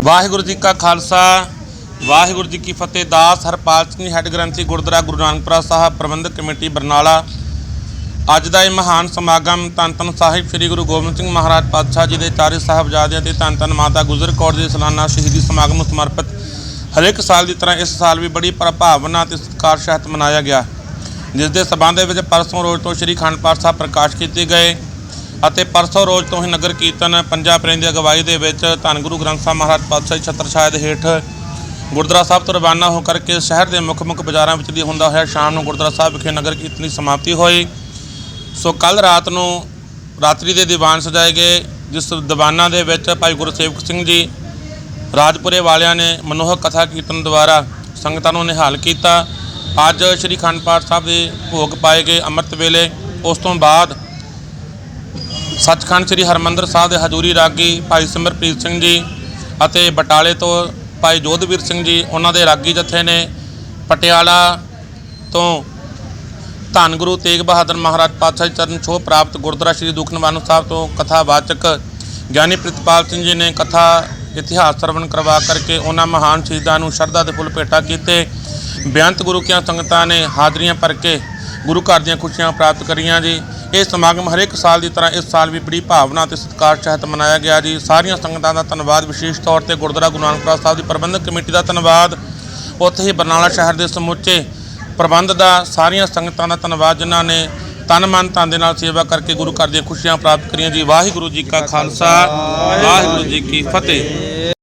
ਵਾਹਿਗੁਰੂ ਜੀ ਕਾ ਖਾਲਸਾ, ਵਾਹਿਗੁਰੂ ਜੀ ਕੀ ਫਤਿਹ। ਦਾਸ ਹਰਪਾਲ ਸਿੰਘ, ਹੈੱਡ ਗ੍ਰੰਥੀ ਗੁਰਦੁਆਰਾ ਗੁਰੂ ਨਾਨਕਪੁਰਾ ਸਾਹਿਬ, ਪ੍ਰਬੰਧਕ ਕਮੇਟੀ ਬਰਨਾਲਾ। ਅੱਜ ਦਾ ਇਹ ਮਹਾਨ ਸਮਾਗਮ ਧੰਨ ਧੰਨ ਸਾਹਿਬ ਸ੍ਰੀ ਗੁਰੂ ਗੋਬਿੰਦ ਸਿੰਘ ਮਹਾਰਾਜ ਪਾਤਸ਼ਾਹ ਜੀ ਦੇ ਚਾਰੇ ਸਾਹਿਬਜ਼ਾਦਿਆਂ ਤੇ ਧੰਨ ਧੰਨ ਮਾਤਾ ਗੁਜਰ ਕੌਰ ਦੇ ਸਲਾਨਾ ਸ਼ਹੀਦੀ ਸਮਾਗਮ ਨੂੰ ਸਮਰਪਿਤ ਹਰੇਕ ਸਾਲ ਦੀ ਤਰ੍ਹਾਂ ਇਸ ਸਾਲ ਵੀ ਬੜੀ ਪ੍ਰਭਾਵਨਾ ਤੇ ਸਤਿਕਾਰ ਸਹਿਤ ਮਨਾਇਆ ਗਿਆ। ਜਿਸ ਦੇ ਸਬੰਧ ਵਿੱਚ ਪਰਸੋਂ ਰੋਜ਼ ਤੋਂ ਸ੍ਰੀ ਅਖੰਡ ਪਾਠ ਸਾਹਿਬ ਪ੍ਰਕਾਸ਼ ਕੀਤੇ ਗਏ ਅਤੇ ਪਰਸੋਂ ਰੋਜ਼ ਤੋਂ ਹੀ ਨਗਰ ਕੀਰਤਨ ਪੰਜਾ ਪ੍ਰੇਮ ਦੀ ਅਗਵਾਈ ਦੇ ਵਿੱਚ ਧੰਨ ਗੁਰੂ ਗ੍ਰੰਥ ਸਾਹਿਬ ਮਹਾਰਾਜ ਪਾਤਸ਼ਾਹ ਜੀ ਛਤਰ ਛਾਇਆ ਦੇ ਹੇਠ ਗੁਰਦੁਆਰਾ ਸਾਹਿਬ ਤੋਂ ਰਵਾਨਾ ਹੋ ਕਰਕੇ ਸ਼ਹਿਰ ਦੇ ਮੁੱਖ ਮੁੱਖ ਬਾਜ਼ਾਰਾਂ ਵਿੱਚ ਦੀ ਹੁੰਦਾ ਹੋਇਆ ਸ਼ਾਮ ਨੂੰ ਗੁਰਦੁਆਰਾ ਸਾਹਿਬ ਵਿਖੇ ਨਗਰ ਕੀਰਤਨ ਦੀ ਸਮਾਪਤੀ ਹੋਈ। ਸੋ ਕੱਲ ਰਾਤ ਨੂੰ ਰਾਤਰੀ ਦੇ ਦੀਵਾਨ ਸਜਾਏ ਗਏ, ਜਿਸ ਦੀਵਾਨਾਂ ਦੇ ਵਿੱਚ ਭਾਈ ਗੁਰਸੇਵਕ ਸਿੰਘ ਜੀ, ਰਾਜਪੁਰੇ ਵਾਲਿਆਂ ਨੇ ਮਨੋਹਕ ਕਥਾ ਕੀਰਤਨ ਦੁਆਰਾ ਸੰਗਤਾਂ ਨੂੰ ਨਿਹਾਲ ਕੀਤਾ। ਅੱਜ ਸ੍ਰੀ ਅਖੰਡ ਪਾਠ ਸਾਹਿਬ ਦੇ ਭੋਗ ਪਾਏ ਗਏ ਅੰਮ੍ਰਿਤ ਵੇਲੇ। ਉਸ ਤੋਂ ਬਾਅਦ ਸੱਚਖੰਡ ਸ੍ਰੀ ਹਰਮੰਦਰ ਸਾਹਿਬ ਦੇ ਹਜ਼ੂਰੀ ਰਾਗੀ ਭਾਈ ਸਿਮਰਪ੍ਰੀਤ ਸਿੰਘ ਜੀ ਅਤੇ ਬਟਾਲੇ ਤੋਂ ਭਾਈ ਜੋਧਵੀਰ ਸਿੰਘ ਜੀ, ਉਹਨਾਂ ਦੇ ਰਾਗੀ ਜਥੇ ਨੇ ਪਟਿਆਲਾ ਤੋਂ ਧੰਨ ਗੁਰੂ ਤੇਗ ਬਹਾਦਰ ਮਹਾਰਾਜ ਪਾਤਸ਼ਾਹ ਜੀ ਚਰਨ ਛੋਹ ਪ੍ਰਾਪਤ ਗੁਰਦੁਆਰਾ ਸ੍ਰੀ ਦੁਖਨਿਵਾਰਨ ਸਾਹਿਬ ਤੋਂ ਕਥਾਵਾਚਕ ਗਿਆਨੀ ਪ੍ਰਿਤਪਾਲ ਸਿੰਘ ਜੀ ਨੇ ਕਥਾ ਇਤਿਹਾਸ ਸਰਵਣ ਕਰਵਾ ਕਰਕੇ ਉਹਨਾਂ ਮਹਾਨ ਸ਼ਹੀਦਾਂ ਨੂੰ ਸ਼ਰਧਾ ਦੇ ਫੁੱਲ ਭੇਟਾ ਕੀਤੇ। ਬੇਅੰਤ ਗੁਰੂ ਕੀਆਂ ਸੰਗਤਾਂ ਨੇ ਹਾਜ਼ਰੀਆਂ ਭਰ ਕੇ ਗੁਰੂ ਘਰ ਦੀਆਂ ਖੁਸ਼ੀਆਂ ਪ੍ਰਾਪਤ ਕਰੀਆਂ ਜੀ। ਇਹ ਸਮਾਗਮ ਹਰੇਕ ਸਾਲ ਦੀ ਤਰ੍ਹਾਂ ਇਸ ਸਾਲ ਵੀ ਬੜੀ ਭਾਵਨਾ ਤੇ ਸਤਿਕਾਰ ਸਹਿਤ ਮਨਾਇਆ ਗਿਆ ਜੀ। ਸਾਰੀਆਂ ਸੰਗਤਾਂ ਦਾ ਧੰਨਵਾਦ। ਵਿਸ਼ੇਸ਼ ਤੌਰ ਤੇ ਗੁਰਦੁਆਰਾ ਗੁਰੂ ਨਾਨਕਪੁਰਾ ਸਾਹਿਬ ਦੀ ਪ੍ਰਬੰਧਕ ਕਮੇਟੀ ਦਾ ਧੰਨਵਾਦ। ਉੱਥੇ ਹੀ ਬਰਨਾਲਾ ਸ਼ਹਿਰ ਦੇ ਸਮੁੱਚੇ ਪ੍ਰਬੰਧ ਦਾ ਸਾਰੀਆਂ ਸੰਗਤਾਂ ਦਾ ਧੰਨਵਾਦ, ਜਿਨ੍ਹਾਂ ਨੇ ਤਨ ਮਨ ਧਨ ਦੇ ਨਾਲ ਸੇਵਾ ਕਰਕੇ ਗੁਰੂ ਘਰ ਦੀਆਂ ਖੁਸ਼ੀਆਂ ਪ੍ਰਾਪਤ ਕਰੀਆਂ ਜੀ। ਵਾਹਿਗੁਰੂ ਜੀ ਕਾ ਖਾਲਸਾ, ਵਾਹਿਗੁਰੂ ਜੀ ਕੀ ਫਤਿਹ।